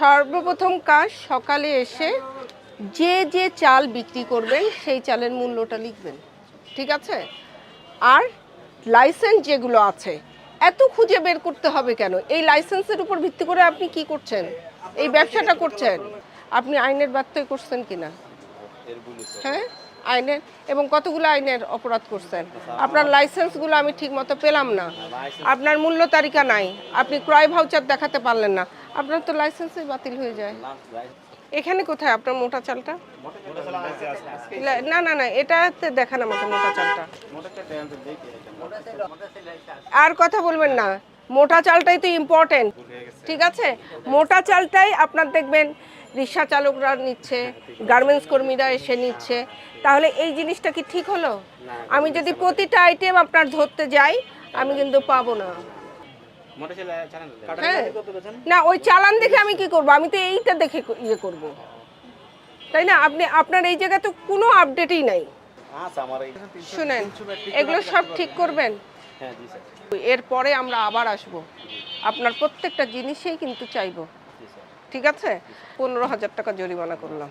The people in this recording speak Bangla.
সর্বপ্রথম কাজ সকালে এসে যে যে চাল বিক্রি করবেন, সেই চালের মূল্যটা লিখবেন। ঠিক আছে? আর লাইসেন্স যেগুলো আছে, এত খুঁজে বের করতে হবে কেন? এই লাইসেন্সের উপর ভিত্তি করে আপনি কি করছেন? এই ব্যবসাটা করছেন? আপনি আইনের ব্যত্যয় করছেন কিনা? হ্যাঁ? আইনের, এবং কতগুলো আইনের অপরাধ করছেন? আপনার লাইসেন্সগুলো আমি ঠিক মতো পেলাম না। আপনার মূল্য তালিকা নাই। আপনি ক্রয় ভাউচার দেখাতে পারলেন না। আপনার তো লাইসেন্সই বাতিল হয়ে যায়। এখানে কোথায় আপনার মোটা চালটা? লা- না না না এটাতে দেখান আমাকে মোটা চালটা। আর কথা বলবেন না মোটা চালটাই তো ইম্পর্টেন্ট ঠিক আছে? মোটা চালটাই আপনার দেখবেন রিক্সা চালকরা নিচ্ছে গার্মেন্টস কর্মীরা এসে নিচ্ছে। তাহলে এই জিনিসটা কি ঠিক হলো? আমি যদি প্রতিটা আইটেম আপনার ধরতে যাই আমি কিন্তু পাবো না। হ্যাঁ। না ওই চালান দেখে আমি কি করব? আমি তো এইটা দেখে ইয়ে করব। তাই না? আপনি আপনার এই জায়গায় তো কোনো আপডেটই নাই। শুনেন এগুলো সব ঠিক করবেন? এরপরে আমরা আবার আসব। আপনার প্রত্যেকটা জিনিসেই কিন্তু চাইব। ঠিক আছে? পনেরো হাজার টাকা জরিমানা করলাম।